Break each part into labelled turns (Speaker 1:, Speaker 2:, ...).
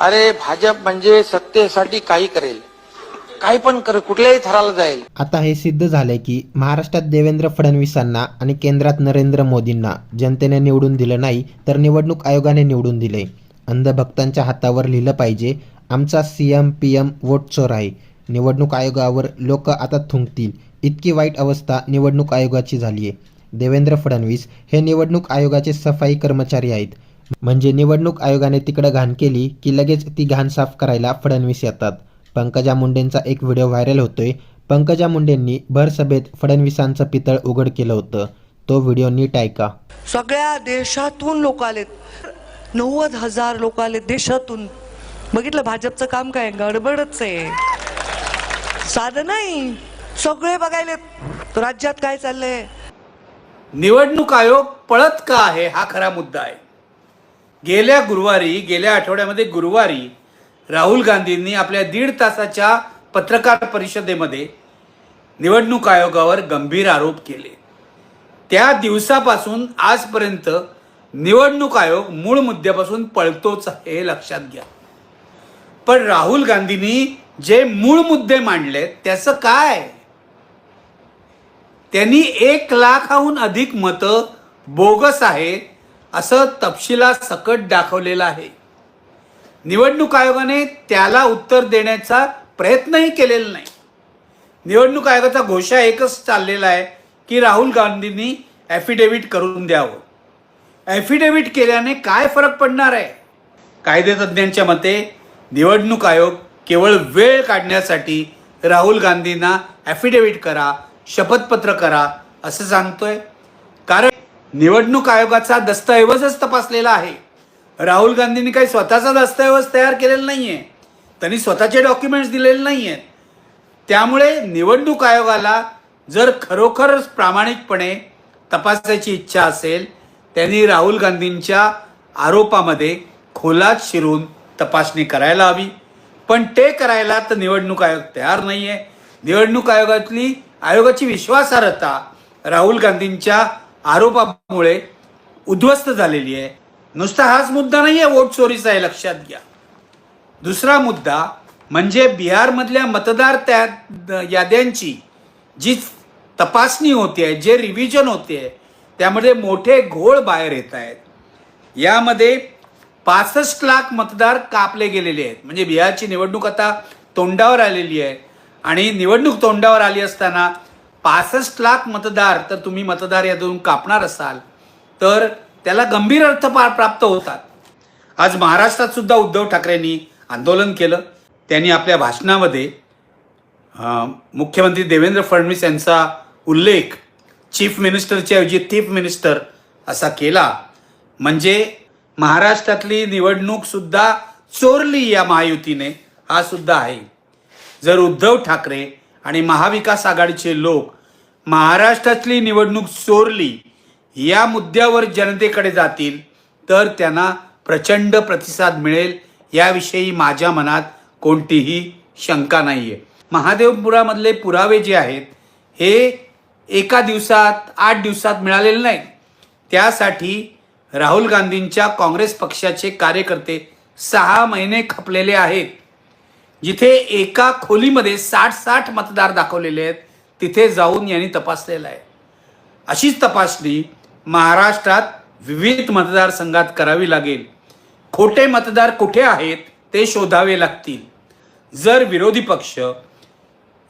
Speaker 1: अरे भाजप म्हणजे सत्तेसाठी काही करेल. काही पण कर कुठल्याही थराला जाईल.
Speaker 2: आता हे सिद्ध झालंय की महाराष्ट्रात देवेंद्र फडणवीसांना आणि केंद्रात नरेंद्र मोदींना जनतेने निवडून दिलं नाही तर निवडणूक आयोगाने निवडून दिले अंधभक्तांच्या हातावर लिहिलं पाहिजे आमचा C M P M vote चोर आहे. निवडणूक आयोगावर लोक आता थुंकतील. इतकी वाईट अवस्था निवडणूक आयोगाची झाली आहे देवेंद्र फडणवीस हे निवडणूक आयोगाचे सफाई कर्मचारी आहेत. म्हणजे निवडणूक आयोगाने तिकडं घाण केली की लगेच ती घाण साफ करायला फडणवीस येतात. पंकजा मुंडेंचा एक व्हिडिओ व्हायरल होतोय. पंकजा मुंडेंनी भर सभेत फडणवीसांचं पितळ उघड केलं होतं. तो व्हिडिओ नीट ऐका.
Speaker 3: सगळ्या देशातून लोक आलेत. नव्वद हजार लोक आलेत देशातून. बघितलं भाजपचं काम काय? गडबडच आहे. साधं नाही. सगळे बघायलेत. राज्यात काय चाललंय?
Speaker 4: निवडणूक आयोग पळत का आहे हा खरा मुद्दा आहे. गेल्या गुरुवारी गेल्या आठवड्यामध्ये गुरुवारी राहुल गांधींनी आपल्या दीड तासाच्या पत्रकार परिषदेमध्ये निवडणूक आयोगावर गंभीर आरोप केले. त्या दिवसापासून आजपर्यंत निवडणूक आयोग मूळ मुद्द्यापासून पळतोच हे लक्षात घ्या. पण राहुल गांधींनी जे मूळ मुद्दे मांडले त्याचं काय? त्यांनी एक लाखाहून अधिक मतं बोगस आहे असं तपशिला सकट दाखवलेलं आहे. निवडणूक आयोगाने त्याला उत्तर देण्याचा प्रयत्नही केलेला नाही. निवडणूक आयोगाचा घोषा एकच चाललेला आहे की राहुल गांधींनी ॲफिडेव्हिट करून द्यावं. ॲफिडेव्हिट केल्याने काय फरक पडणार आहे? कायदेतज्ञांच्या मते निवडणूक आयोग केवळ वेळ काढण्यासाठी राहुल गांधींना ॲफिडेव्हिट करा शपथपत्र करा असं सांगतोय. कारण निवडणूक आयोगाचा दस्तऐवजच तपासलेला आहे. राहुल गांधींनी काही स्वतःचा दस्तऐवज तयार केलेला नाही आहे त्यांनी स्वतःचे डॉक्युमेंट्स दिलेले नाही आहेत त्यामुळे निवडणूक आयोगाला जर खरोखर प्रामाणिकपणे तपासायची इच्छा असेल त्यांनी राहुल गांधींच्या आरोपामध्ये खोलात शिरून तपासणी करायला हवी. पण ते करायला तर निवडणूक आयोग तयार नाही आहे निवडणूक आयोगातली आयोगाची विश्वासार्हता राहुल गांधींच्या आरोपामुळे उद्ध्वस्त झालेली आहे. नुसता हाच मुद्दा नाही आहे वोट चोरीचा आहे लक्षात घ्या. दुसरा मुद्दा म्हणजे बिहारमधल्या मतदार त्या याद्यांची जी तपासणी होते आहे जे रिव्हिजन होते आहे त्यामध्ये मोठे घोळ बाहेर येत आहेत. यामध्ये पासष्ट लाख मतदार कापले गेलेले आहेत. म्हणजे बिहारची निवडणूक आता तोंडावर आलेली आहे. आणि निवडणूक तोंडावर आली असताना पासष्ट लाख मतदार तर तुम्ही मतदार यातून कापणार असाल तर त्याला गंभीर अर्थ पा प्राप्त होतात. आज महाराष्ट्रात सुद्धा उद्धव ठाकरेंनी आंदोलन केलं. त्यांनी आपल्या भाषणामध्ये मुख्यमंत्री देवेंद्र फडणवीस यांचा उल्लेख चीफ मिनिस्टरच्या ऐवजी चीफ मिनिस्टर असा केला. म्हणजे महाराष्ट्रातली निवडणूक सुद्धा चोरली या महायुतीने हा सुद्धा आहे. जर उद्धव ठाकरे आणि महाविकास आघाडीचे लोक महाराष्ट्रातली निवडणूक चोरली या मुद्द्यावर जनतेकडे जातील तर त्यांना प्रचंड प्रतिसाद मिळेल याविषयी माझ्या मनात कोणतीही शंका नाही आहे महादेवपुरामधले पुरावे जे आहेत हे एका दिवसात आठ दिवसात मिळालेले नाही त्यासाठी राहुल गांधींच्या काँग्रेस पक्षाचे कार्यकर्ते सहा महिने खपलेले आहेत. जिथे एका खोलीमध्ये साठ साठ मतदार दाखवलेले आहेत तिथे जाऊन यांनी तपासलेलं आहे. अशीच तपासणी महाराष्ट्रात विविध मतदारसंघात करावी लागेल. खोटे मतदार कुठे आहेत ते शोधावे लागतील. जर विरोधी पक्ष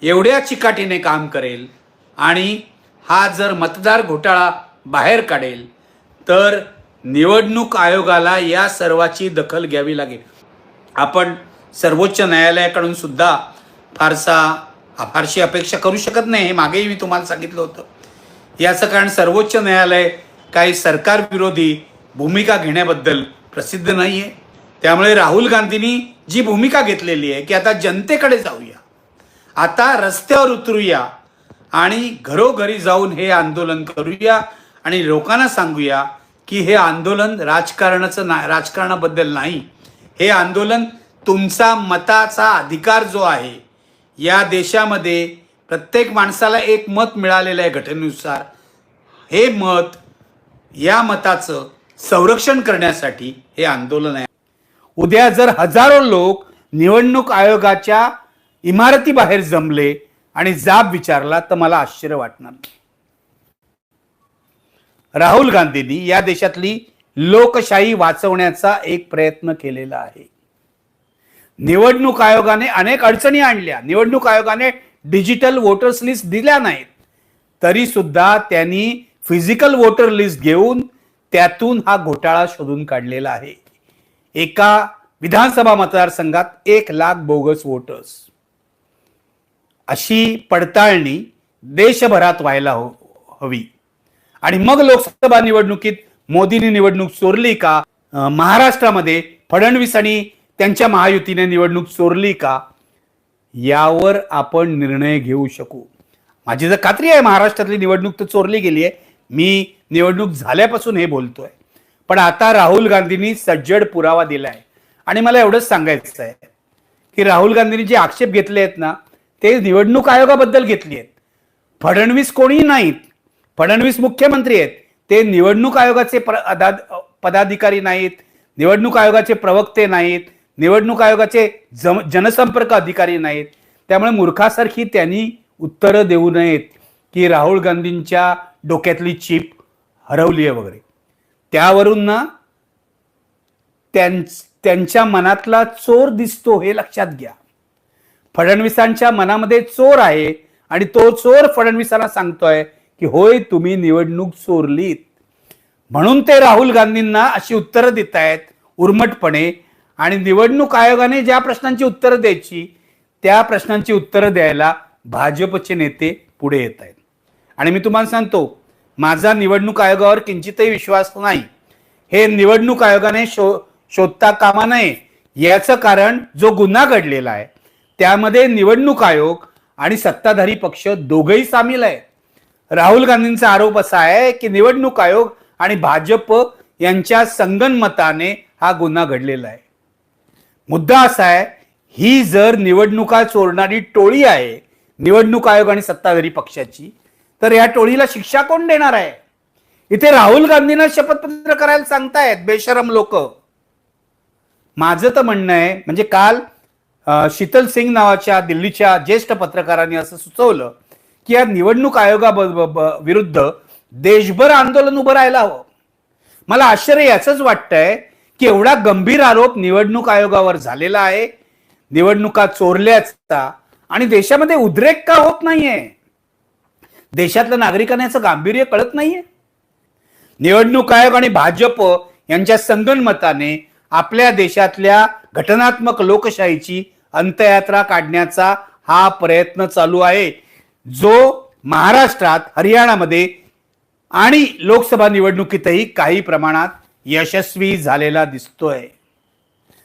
Speaker 4: एवढ्या चिकाटीने काम करेल आणि हा जर मतदार घोटाळा बाहेर काढेल तर निवडणूक आयोगाला या सर्वाची दखल घ्यावी लागेल. आपण सर्वोच्च न्यायालयाकडून सुद्धा फारसा फारशी अपेक्षा करू शकत नाही हे मागेही मी तुम्हाला सांगितलं होतं. याचं कारण सर्वोच्च न्यायालय काही सरकारविरोधी भूमिका घेण्याबद्दल प्रसिद्ध नाही आहे त्यामुळे राहुल गांधींनी जी भूमिका घेतलेली आहे की आता जनतेकडे जाऊया. आता रस्त्यावर उतरूया आणि घरोघरी जाऊन हे आंदोलन करूया आणि लोकांना सांगूया की हे आंदोलन राजकारणाचं ना राजकारणाबद्दल नाही. हे आंदोलन तुमचा मताचा अधिकार जो आहे या देशामध्ये प्रत्येक माणसाला एक मत मिळालेलं आहे घटनेनुसार हे मत या मताचं संरक्षण करण्यासाठी हे आंदोलन आहे. उद्या जर हजारो लोक निवडणूक आयोगाच्या इमारतीबाहेर जमले आणि जाब विचारला तर मला आश्चर्य वाटणार नाही. राहुल गांधींनी या देशातली लोकशाही वाचवण्याचा एक प्रयत्न केलेला आहे. निवडणूक आयोगाने अनेक अडचणी आणल्या. निवडणूक आयोगाने डिजिटल वोटर्स लिस्ट दिल्या नाहीत. तरी सुद्धा त्यांनी फिजिकल वोटर लिस्ट घेऊन त्यातून हा घोटाळा शोधून काढलेला आहे. एका विधानसभा मतदारसंघात एक लाख बोगस वोटर्स अशी पडताळणी देशभरात व्हायला हो हवी. आणि मग लोकसभा निवडणुकीत मोदींनी निवडणूक चोरली का? महाराष्ट्रामध्ये फडणवीस आणि त्यांच्या महायुतीने निवडणूक चोरली का यावर आपण निर्णय घेऊ शकू. माझी जर खात्री आहे महाराष्ट्रातली निवडणूक तर चोरली गेली आहे. मी निवडणूक झाल्यापासून हे बोलतोय. पण आता राहुल गांधींनी सज्जड पुरावा दिलाय. आणि मला एवढंच सांगायचं आहे की राहुल गांधींनी जे आक्षेप घेतले आहेत ना ते निवडणूक आयोगाबद्दल घेतली आहेत. फडणवीस कोणीही नाहीत. फडणवीस मुख्यमंत्री आहेत. ते निवडणूक आयोगाचे पदाधिकारी नाहीत. निवडणूक आयोगाचे प्रवक्ते नाहीत. निवडणूक आयोगाचे जम जनसंपर्क अधिकारी नाहीत. त्यामुळे मूर्खासारखी त्यांनी उत्तरं देऊ नयेत की राहुल गांधींच्या डोक्यातली चीप हरवली आहे वगैरे. त्यावरून ना त्यांच्या मनातला चोर दिसतो हे लक्षात घ्या. फडणवीसांच्या मनामध्ये चोर आहे आणि तो चोर फडणवीसांना सांगतोय की होय तुम्ही निवडणूक चोरलीत. म्हणून ते राहुल गांधींना अशी उत्तरं देत आहेत उर्मटपणे आणि निवडणूक आयोगाने ज्या प्रश्नांची उत्तरं द्यायची त्या प्रश्नांची उत्तरं द्यायला भाजपचे नेते पुढे येत आहेत. आणि मी तुम्हाला सांगतो माझा निवडणूक आयोगावर किंचितही विश्वास नाही. हे निवडणूक आयोगाने शो शोधता कामा नये याचं कारण जो गुन्हा घडलेला आहे त्यामध्ये निवडणूक आयोग आणि सत्ताधारी पक्ष दोघंही सामील आहेत. राहुल गांधींचा आरोप असा आहे की निवडणूक आयोग आणि भाजप यांच्या संगनमताने हा गुन्हा घडलेला आहे. मुद्दा असा आहे ही जर निवडणुका चोरणारी टोळी आहे निवडणूक आयोग आणि सत्ताधारी पक्षाची तर या टोळीला शिक्षा कोण देणार आहे? इथे राहुल गांधींना शपथपत्र करायला सांगतायत बेशरम लोक. माझं तर म्हणणं आहे म्हणजे काल शीतल सिंग नावाच्या दिल्लीच्या ज्येष्ठ पत्रकारांनी असं सुचवलं की या निवडणूक आयोगा विरुद्ध देशभर आंदोलन उभं राहायला हवं. मला आश्चर्य याचंच वाटतंय केवढा गंभीर आरोप निवडणूक आयोगावर झालेला आहे. निवडणुका चोरल्याचा आणि देशामध्ये उद्रेक का होत नाहीये? देशातल्या नागरिकांना याचं गांभीर्य कळत नाहीये. निवडणूक आयोग आणि भाजप यांच्या संगणमताने आपल्या देशातल्या घटनात्मक लोकशाहीची अंतयात्रा काढण्याचा हा प्रयत्न चालू आहे. जो महाराष्ट्रात हरियाणामध्ये आणि लोकसभा निवडणुकीतही काही प्रमाणात यशस्वी झालेला दिसतोय.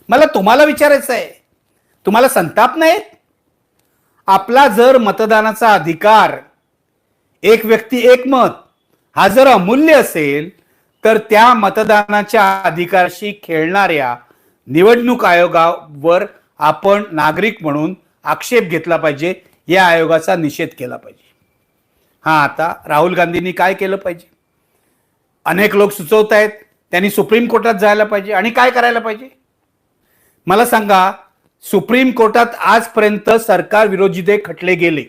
Speaker 4: मला तुम्हाला विचारायचं आहे तुम्हाला संताप नाही आपला जर मतदानाचा अधिकार एक व्यक्ती एक मत हा जर अमूल्य असेल तर त्या मतदानाच्या अधिकाराशी खेळणाऱ्या निवडणूक आयोगावर आपण नागरिक म्हणून आक्षेप घेतला पाहिजे या आयोगाचा निषेध केला पाहिजे. हा आता राहुल गांधींनी काय केलं पाहिजे? अनेक लोक सुचवत आहेत त्यांनी सुप्रीम कोर्टात जायला पाहिजे. आणि काय करायला पाहिजे? मला सांगा सुप्रीम कोर्टात आजपर्यंत सरकार विरोधी जे खटले गेले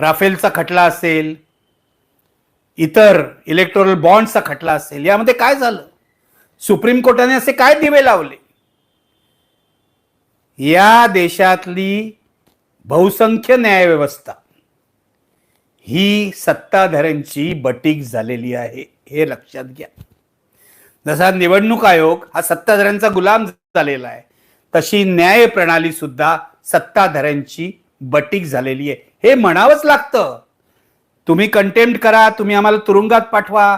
Speaker 4: राफेलचा खटला असेल इतर इलेक्टोरल बॉन्डचा खटला असेल यामध्ये काय झालं? सुप्रीम कोर्टाने असे काय दिवे लावले? या देशातली बहुसंख्य न्यायव्यवस्था ही सत्ताधाऱ्यांची बटीक झालेली आहे. हे लक्षात घ्या. जसा निवडणूक आयोग हा सत्ताधाऱ्यांचा गुलाम झालेला आहे. तशी न्याय प्रणाली सुद्धा सत्ताधाऱ्यांची बटीक झालेली आहे. हे म्हणावंच लागतं. तुम्ही कंटेम्प्ट करा तुम्ही आम्हाला तुरुंगात पाठवा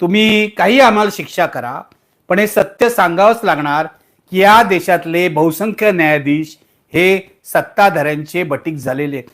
Speaker 4: तुम्ही काही आम्हाला शिक्षा करा पण हे सत्य सांगावंच लागणार की या देशातले बहुसंख्य न्यायाधीश हे सत्ताधाऱ्यांचे बटीक झालेले आहेत.